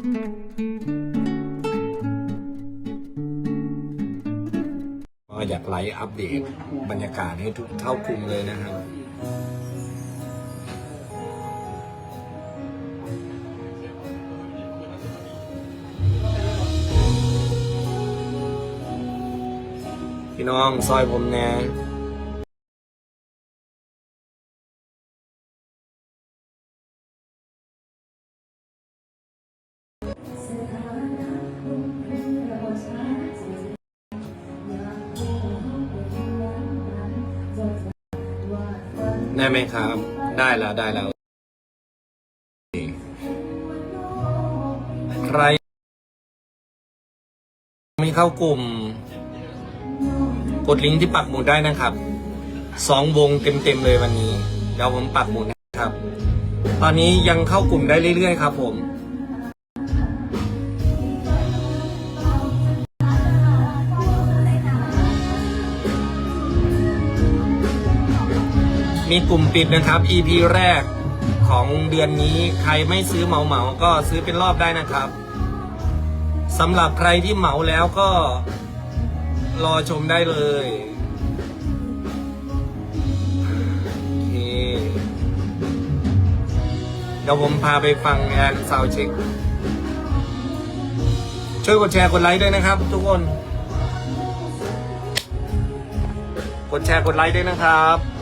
ก็อยากไลฟ์อัปเดตบรรยากาศให้ทุกเท่ากลุ่มเลยนะครับพี่น้องซอยผมแน่ ได้ไหมครับ ได้แล้วได้แล้ว ใคร ไม่เข้ากลุ่ม กดลิงก์ที่ปักหมุดได้นะครับ สองวงเต็มๆเลยวันนี้ เดี๋ยวผมปักหมุดนะครับ ตอนนี้ยังเข้ากลุ่มได้เรื่อยๆ ครับผม มีกลุ่มปิดนะครับ EP แรกของเดือนนี้ใครไม่ซื้อเหมาเหมาก็ซื้อเป็นรอบได้นะครับสำหรับใครที่เหมาแล้วก็ รอชมได้เลยโอเคเดี๋ยวผมพาไปฟังแอนซาวเช็ค ช่วยกดแชร์กดไลค์ด้วยนะครับ ทุกคน กดแชร์กดไลค์ด้วยนะครับ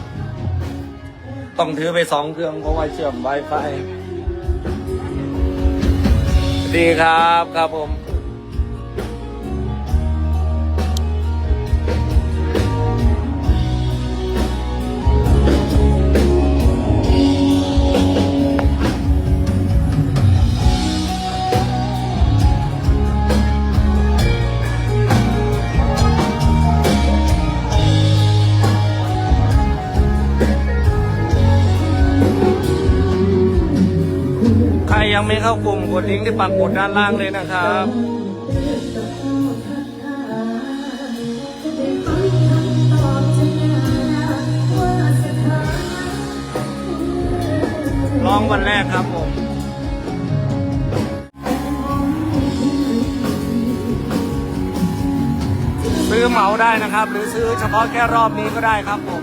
ต้องถือไปสองเครื่องเพราะว่าเชื่อม Wi-Fi ดีครับครับผม ยังไม่เข้ากลุ่มกดลิงก์ที่ปักหมุดด้านล่างเลยนะครับลองวันแรกครับผมซื้อเหมาได้นะครับ หรือซื้อเฉพาะแค่รอบนี้ก็ได้ครับผม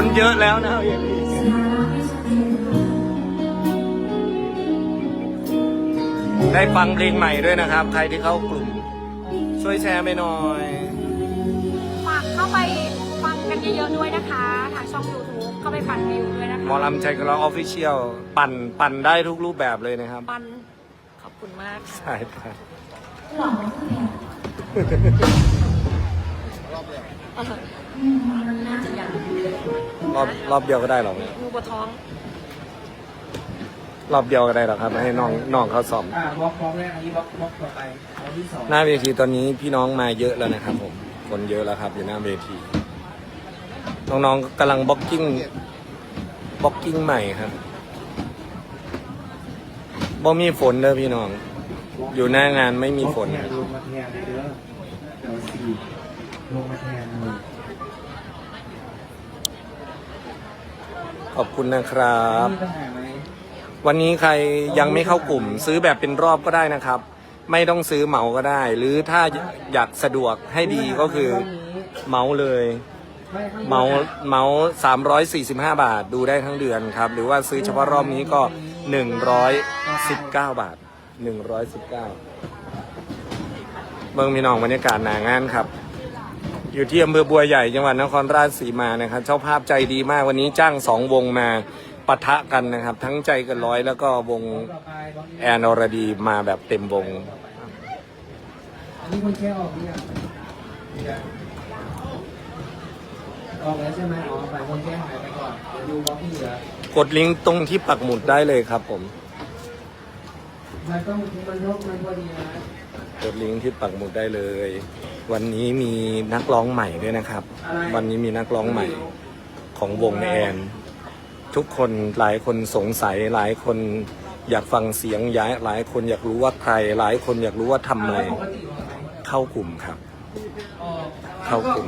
คนเยอะแล้วนะอย่างนี้ได้ฟังเพลงใหม่ด้วยนะครับ ใครที่เข้ากลุ่ม ช่วยแชร์ไปหน่อย ฝากเข้าไปฟังกันเยอะๆด้วยนะคะ ทางช่อง YouTube เข้าไปปั่นวิวด้วยนะคะหมอลำใจกระร้องออฟฟิเชียลปั่นปั่นได้ทุกรูปแบบเลยนะครับ ปันขอบคุณมากค่ะ ใช่ปั่น น่าจะยังรอบรอบเดียวก็ได้หรอกงูปวดท้องรอบเดียวก็ได้หรอกครับ ให้น้องน้องเขาสอบอ่าบล็อกบล็อกแรกอันนี้บล็อกบล็อกต่อไปบล็อกที่สองหน้าเวทีตอนนี้พี่น้องมาเยอะแล้วนะครับ ผม คนเยอะแล้วครับอยู่หน้าเวที น้องๆกำลังบล็อกกิ้งบล็อกกิ้งใหม่ครับบ่มีฝนเด้อพี่น้อง อยู่หน้างานไม่มีฝนบล็อกครับเยลงมาแทนเด้อเดี๋ยวสี่ลงมาแทนเลย ขอบคุณนะครับ มีปัญหาไหมวันนี้ใครยังไม่เข้ากลุ่ม ซื้อแบบเป็นรอบก็ได้นะครับ ไม่ต้องซื้อเหมาก็ได้ หรือถ้าอยากสะดวกให้ดีก็คือเหมาเลย ไม่ข้งบนเหมาเหมาสามร้อยสี่สิบห้าบาทดูได้ทั้งเดือนครับ หรือว่าซื้อเฉพาะรอบนี้ก็หนึ่งร้อยสิบเก้าบาทหนึ่งร้อยสิบเก้าเมืองมีน้องบรรยากาศหนางานครับ อยู่ที่อำเภอบัวใหญ่จังหวัดนครราชสีมานะครับ เจ้าภาพใจดีมากวันนี้จ้างสองวงมาปะทะกันนะครับ ทั้งใจเกันร้อยแล้วก็วงต่อไปบล็อกนี้แอนอรดีมาแบบเต็มวงอันนี้คนแค่ออกเนี่ยออกแล้วใช่ไหมอ๋อฝ่ายคนแก้หายไปก่อนเดี๋ยวดูบล็อกที่เหลือกดลิงก์ตรงที่ปักหมุดได้เลยครับผมมันต้องมันลบมันพอดีนะกดลิงก์ที่ปักหมุดได้เลย วันนี้มีนักร้องใหม่ด้วยนะครับ วันนี้มีนักร้องใหม่ของวงแอน ทุกคนหลายคนสงสัยหลายคนอยากฟังเสียงย้ายหลายคนอยากรู้ว่าใคร หลายคนอยากรู้ว่าทำไมปกติออกไหมเข้ากลุ่มครับออกเข้ากลุ่ม